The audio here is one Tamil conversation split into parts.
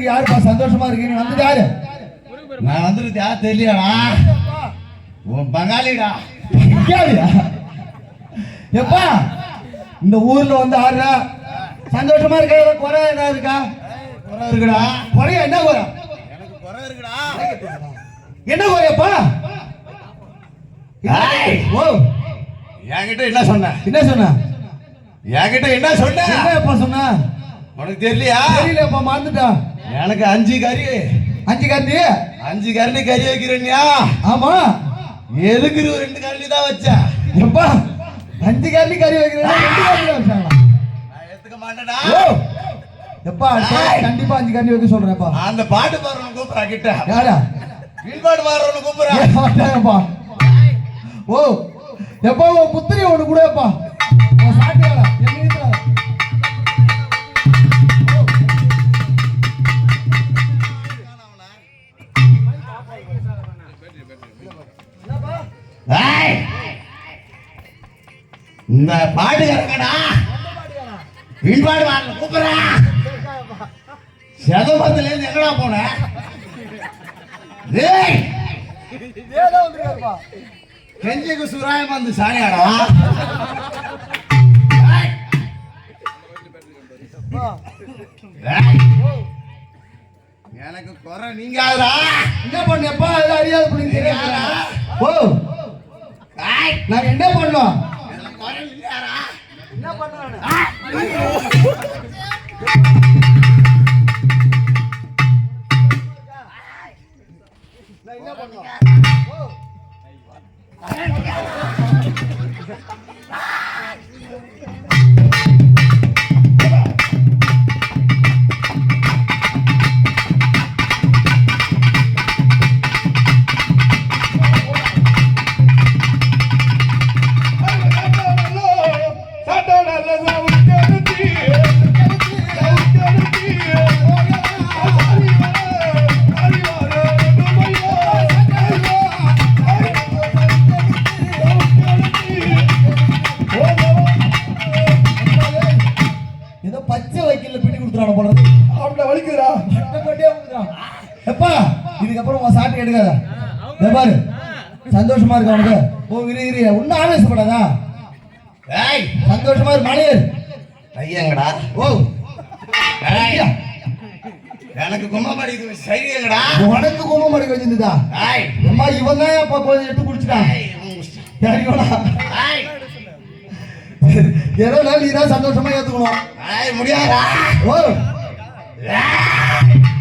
இருக்கு யாருப்பா சந்தோஷமா இருக்கு. நீ யாரு? நான் வந்துருக்கா தெரியலடா. உன் பங்காளிடா. கேளியா எப்பா இந்த ஊர்ல வந்து ஆடுறா? சந்தோஷமா இருக்க? குறை என்ன இருக்கா? குறை இருக்குடா. குறைய? என்ன குறை? எனக்கு குறை இருக்குடா. என்ன குறையப்பா? ஓ. என்கிட்ட என்ன சொன்ன? என்ன சொன்ன? என்கிட்ட என்ன சொன்ன? என்னப்பா சொன்ன? உனக்கு தெரியலையா? தெரியலப்பா மறந்துட்டா எனக்கு அஞ்சு கறி. அஞ்சு காந்தி அஞ்சு கரண்டி கறி வைக்கிறேன்யா. ஆமா. எதுக்கு ரெண்டு கரண்டி தான் வச்சேன் எப்பா அஞ்சு காந்தி கறி வைக்கிறேன் ரெண்டு காந்தி தான் வச்சாங்களா? நான் எடுத்துக்க மாட்டேடா எப்பா. கண்டிப்பா அஞ்சு காந்தி வைக்க சொல்றேன்ப்பா. அந்த பாட்டு பாடுறவனை கூப்பிடுறா கிட்ட. யாரா? பின்பாடு பாடுறவனை மாட்டாங்கப்பா. ஓ எப்பா உன் புத்திரி ஒண்ணு கூட எப்பா இந்த பாட்டு கறக்கடா பின்பாடு பாடுற கூப்பிடுறா. செதமத்துல இருந்து எங்கடா போன? டேய். கெஞ்சிக்கு சுராயம் வந்து. ஏய். எனக்கு குறை நீங்க என்ன பண்ணப்பா அது அறியாத தெரியாதா ஓ நாங்க என்ன பண்ணோம்? என்ன பண்ணோம் எப்பா இதுக்கப்புறம் உன் சாட்டை எடுக்காத. பாரு. சந்தோஷமா இருக்கு அவனுக்கு ஓ இரு இரு. ஒன்னும் ஆவேசப்படாதா. ஏய் சந்தோஷமா இரு மலையர் ஐயங்கடா. ஓ. ஏய். எனக்கு கும்பமடி சரிங்கடா உனக்கு கும்பம் அடிக்க வச்சிருந்ததா? ஏய். அம்மா இவன் தான் அப்பா கொஞ்சம் எடுத்து குடிச்சிட்டான் ஏய், சரிங்களா ஏய். ஏதோ நாள் நீ தான் சந்தோஷமா ஏத்துக்கணும். ஏய் முடியாதா? ஓ. எப்போ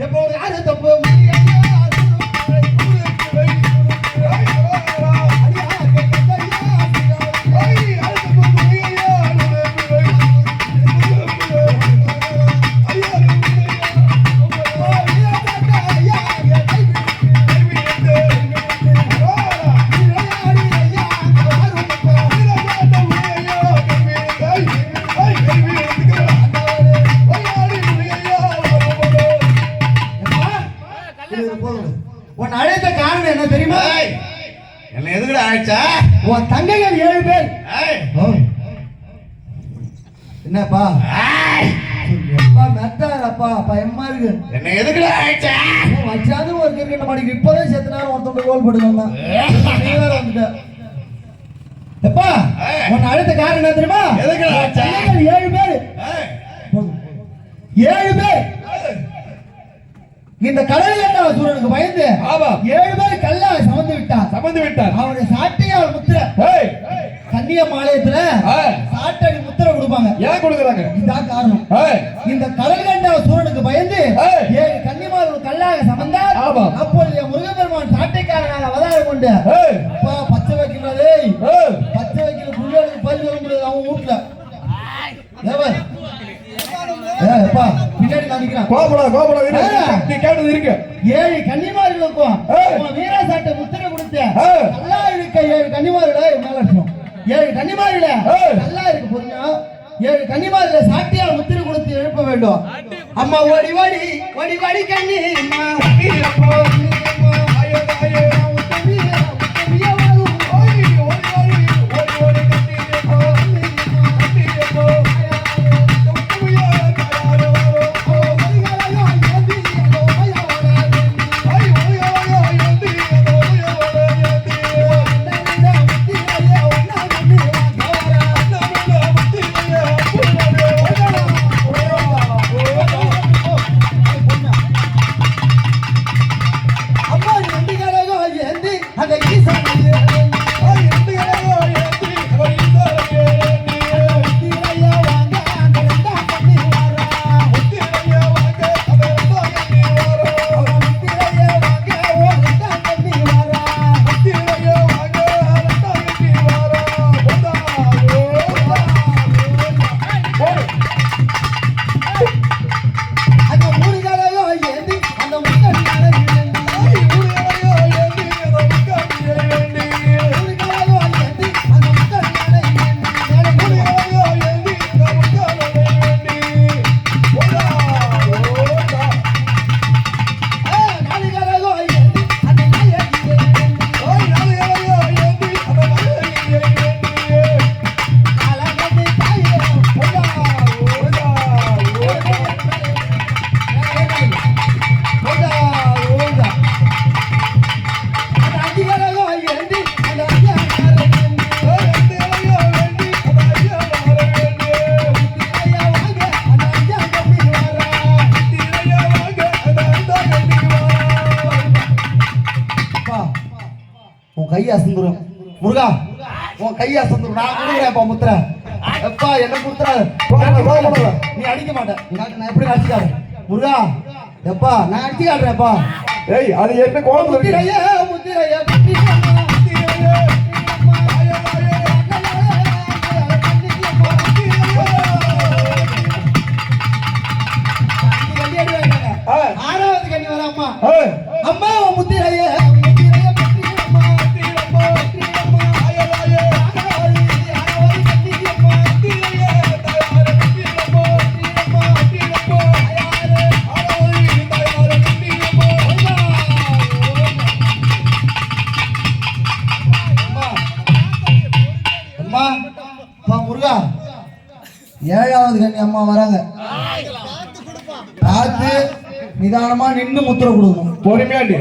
யாரு தப்பு உன் அழைத்த காரணம் என்ன தெரியுமா? என்ன எதுக்குடா ஆயிடுச்சா உன் தங்கைகள் ஏழு பேர். என்னப்பா? எப்பா மெட்டாரப்பா பயமா இருக்கு? என்ன எதுக்குடா ஆயிடுச்சா வச்சாது ஒரு கிரிக்கெட் மாடிக்கு இப்போதே செத்து நேரம் ஒருத்தவங்க கோல் போடுவாங்க நீ வேற வந்துட்ட. எப்பா அழைத்த காரணம் என்ன தெரியுமா? எதுக்குடா அழைச்ச? ஏழு பேர். ஏழு பேர். இந்த கடல் கண்ட சூரனுக்கு பயந்து ஆமா. ஏழு பேர் கல்ல சமந்து விட்டான் சம்பந்து விட்டார். அவனுடைய சாட்டையால் முத்திர. ஏய். கன்னியமாலயத்துல ஆ. சாட்டடி முத்திரை கொடுப்பாங்க. ஏன் கொடுக்குறாங்க? இதான் காரணம். இந்த கடல் கண்ட சூரனுக்கு பயந்து. ஏழு கன்னிமார்கள் கல்லாக சமந்தார். ஆமா. அப்பொழுது முருகப்பெருமான் சாட்டைக்காரனாக அவதாரம் கொண்டு அப்பா பச்சை வைக்கிறதே பச்சை வைக்கிற புள்ளிகளுக்கு பல் வர முடியாது. அவன் வீட்டுல. அப்பா பின்னாடி காமிக்கிறான் கோபடா கோபடா. ஆ. நீ கேட்டது இருக்கு ஏழு கன்னிமார்களுக்கும். உன் வீர சாட்டை முத்திரை கொடுத்து. நல்லா இருக்க ஏழு கன்னிமார்கள மேல இருக்கணும் ஏழு கன்னிமார்கள. நல்லா இருக்கு பொறுமையா ஏழு கன்னிமார்கள சாட்டியால் முத்திரை கொடுத்து எழுப்ப வேண்டும் அம்மா ஓடி வாடி ஓடி வாடி கண்ணி முருகா உன் கையை அசந்துரும் நான் கொடுக்குறேன்ப்பா முத்திர. எப்பா என்ன கொடுத்துறாரு நீ அடிக்க மாட்டேன் நான் எப்படி அடிச்சுக்காரு முருகா எப்பா நான் அடிச்சு காட்டுறேன்ப்பா. ஏய் அது என்ன முத்திரைய முத்திரைய முத்திரைய. அம்மா வராங்க. பார்த்து நிதானமா நின்று முத்திரை கொடுக்கணும் பொறுமையாண்டி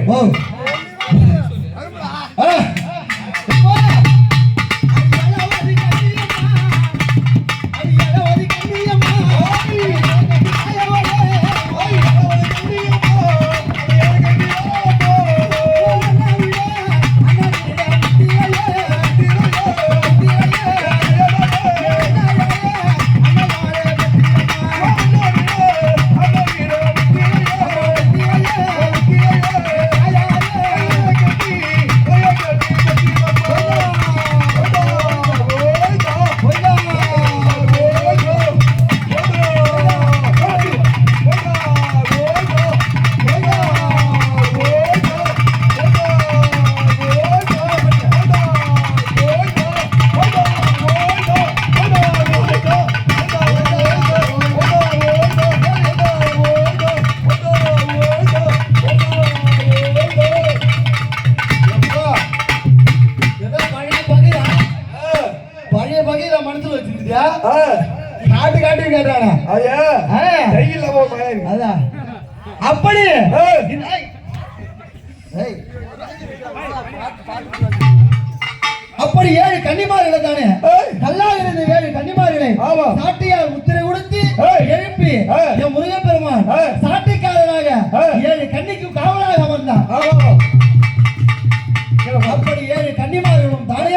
அப்படி ஏழு கன்னிமார்களை தானே. கல்லாக இருந்த ஏழு கன்னிமார்களை ஆமா. சாட்டியார் முத்திரை கொடுத்து ஏய். எழுப்பி. என் முருகப்பெருமான். சாட்டிக்காரனாக. ஏழு கன்னிக்கு காவலாக வந்தான் ஆமா